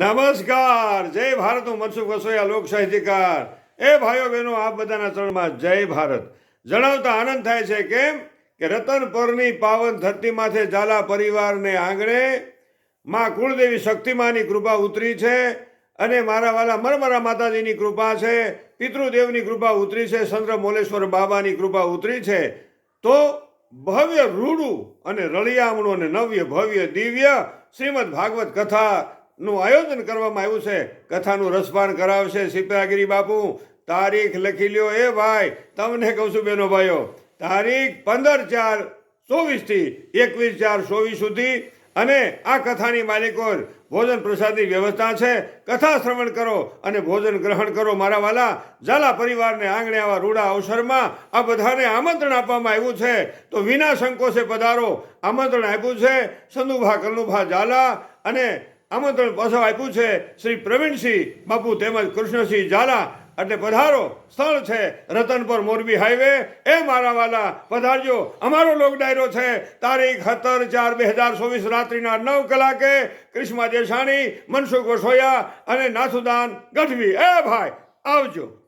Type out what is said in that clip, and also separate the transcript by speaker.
Speaker 1: નમસ્કાર, જય ભારત, હું મનસુખ વસોયા, લોક સાહિત્યકાર. એ ભાઈઓ બહેનો, આપ બધાના ચરણમાં જય ભારત. જણાવતા આનંદ થાય છે કેમ? કે રતનપરની પાવન ધરતીમાંથી ઝાલા પરિવારને આંગણે માં કુળદેવી શક્તિમાની કૃપા ઉતરી છે અને મારા વાલા મરમરા માતાજીની કૃપા છે, પિતૃદેવની કૃપા ઉતરી છે ચંદ્ર મોલેશ્વર બાબાની કૃપા ઉતરી છે. તો ભવ્ય રૂડું અને રળિયામણું અને નવ્ય ભવ્ય દિવ્ય શ્રીમદ ભાગવત કથાનું આયોજન કરવામાં આવ્યું છે. કથાનું રસપાન કરાવશે સીતાગીરી બાપુ. તારીખ લખી લ્યો એ ભાઈ. તમને કહું છું બેનો ભાઈઓ, તારીખ પંદર ચાર ચોવીસથી એકવીસ ચાર ચોવીસ સુધી અને આ કથાની માલિકો ભોજન પ્રસાદની વ્યવસ્થા છે. કથા શ્રવણ કરો અને ભોજન ગ્રહણ કરો મારા વાલા. ઝાલા પરિવારને આંગણે આવા રૂડા અવસરમાં આ બધાને આમંત્રણ આપવામાં આવ્યું છે. તો વિના સંકોચે પધારો. આમંત્રણ આપ્યું છે. સંદુભા કલ્લુભા ઝાલા અને આમંત્રણ પાછળ આપ્યું છે શ્રી પ્રવીણસિંહ બાપુ તેમજ કૃષ્ણસિંહ ઝાલા. એટલે પધારો, સ્થળ છે રતનપુર મોરબી હાઈવે. એ મારા વાલા, પધારજો. અમારો લોક ડાયરો છે તારીખ સત્તર ચાર બે હજાર ચોવીસ રાત્રિના નવ કલાકે. ક્રિષ્મા દેસાણી, મનસુખ વસોયા અને નાથુદાન ગઢવી. એ ભાઈ, આવજો.